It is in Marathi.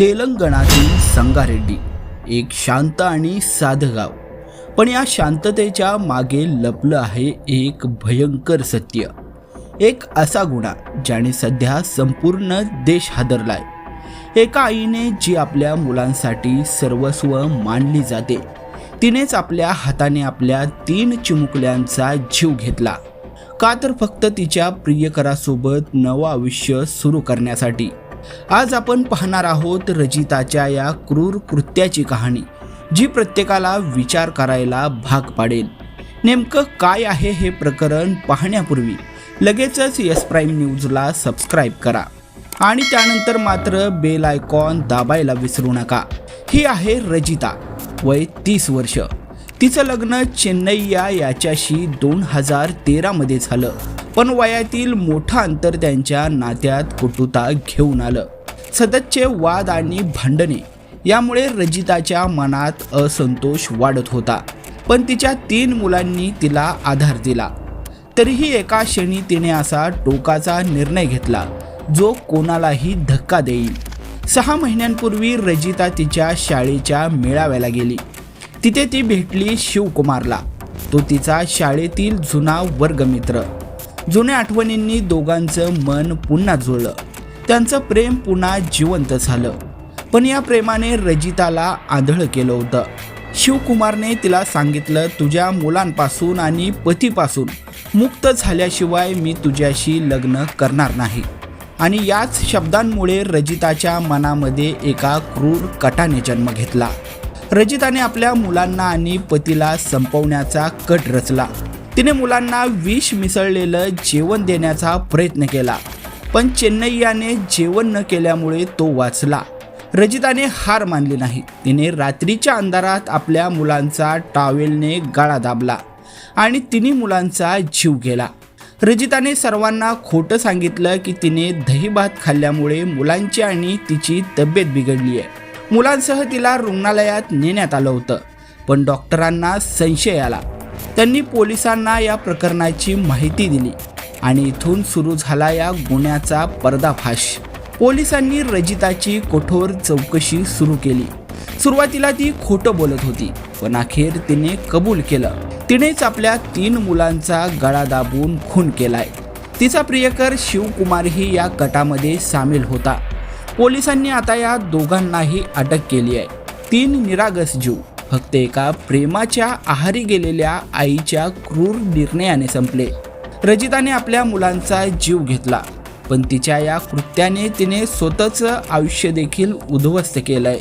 तेलंगणातील संगारेड्डी एक शांत आणि साधं गाव. पण या शांततेच्या मागे लपलं आहे एक भयंकर सत्य. एक असा गुन्हा ज्याने सध्या संपूर्ण देश हादरलाय. एका आईने जी आपल्या मुलांसाठी सर्वस्व मानली जाते तिनेच आपल्या हाताने आपल्या तीन चिमुकल्यांचा जीव घेतला. का तर फक्त तिच्या प्रियकरासोबत नवं आयुष्य सुरू करण्यासाठी. आज आपण पाहणार आहोत रजिताच्या या क्रूर कृत्याची कहाणी जी प्रत्येकाला विचार करायला भाग पाडेल. नेमकं काय आहे हे प्रकरण पाहण्यापूर्वी लगेचच यस प्राईम न्यूजला सबस्क्राईब करा आणि त्यानंतर मात्र बेल आयकॉन दाबायला विसरू नका. ही आहे रजिता वय तीस वर्ष. तिचं लग्न चेन्नैया याच्याशी दोन हजार तेरामध्ये झालं. पण वयातील मोठं अंतर त्यांच्या नात्यात कुटुता घेऊन आलं. सततचे वाद आणि भांडणे यामुळे रजिताच्या मनात असंतोष वाढत होता. पण तिच्या तीन मुलांनी तिला आधार दिला. तरीही एका क्षणी तिने असा टोकाचा निर्णय घेतला जो कोणालाही धक्का देईल. सहा महिन्यांपूर्वी रजिता तिच्या शाळेच्या मेळाव्याला गेली. तिथे ती भेटली शिवकुमारला. तो तिचा शाळेतील जुना वर्गमित्र. जुन्या आठवणींनी दोघांचं मन पुन्हा जुळलं. त्यांचं प्रेम पुन्हा जिवंत झालं. पण या प्रेमाने रजिताला आंधळ केलं होतं. शिवकुमारने तिला सांगितलं तुझ्या मुलांपासून आणि पतीपासून मुक्त झाल्याशिवाय मी तुझ्याशी लग्न करणार नाही. आणि याच शब्दांमुळे रजिताच्या मनामध्ये एका क्रूर कटाने जन्म घेतला. रजिताने आपल्या मुलांना आणि पतीला संपवण्याचा कट रचला. तिने मुलांना विष मिसळलेलं जेवण देण्याचा प्रयत्न केला. पण चेन्नईयाने जेवण न केल्यामुळे तो वाचला. रजिताने हार मानली नाही. तिने रात्रीच्या अंधारात आपल्या मुलांचा टावेलने गाळा दाबला आणि तिन्ही मुलांचा जीव गेला. रजिताने सर्वांना खोटं सांगितलं की तिने दहीभात खाल्ल्यामुळे मुलांची आणि तिची तब्येत बिघडली आहे. मुलांसह तिला रुग्णालयात नेण्यात आलं होतं. पण डॉक्टरांना संशय आला. त्यांनी पोलिसांना या प्रकरणाची माहिती दिली आणि इथून सुरू झाला या गुन्ह्याचा पर्दाफाश. पोलिसांनी रजिताची कठोर चौकशी सुरू केली. सुरुवातीला ती खोटं बोलत होती पण अखेर तिने कबूल केलं. तिनेच आपल्या तीन मुलांचा गळा दाबून खून केलाय. तिचा प्रियकर शिवकुमारही या गटामध्ये सामील होता. पोलिसांनी आता या दोघांनाही अटक केली आहे. तीन निरागस जीव. फक्त एका प्रेमाच्या आहारी गेलेल्या आईच्या क्रूर निर्णयाने संपले. रजिताने आपल्या मुलांचा जीव घेतला पण तिच्या या कृत्याने तिने स्वतःचं आयुष्य देखील उद्ध्वस्त केलंय.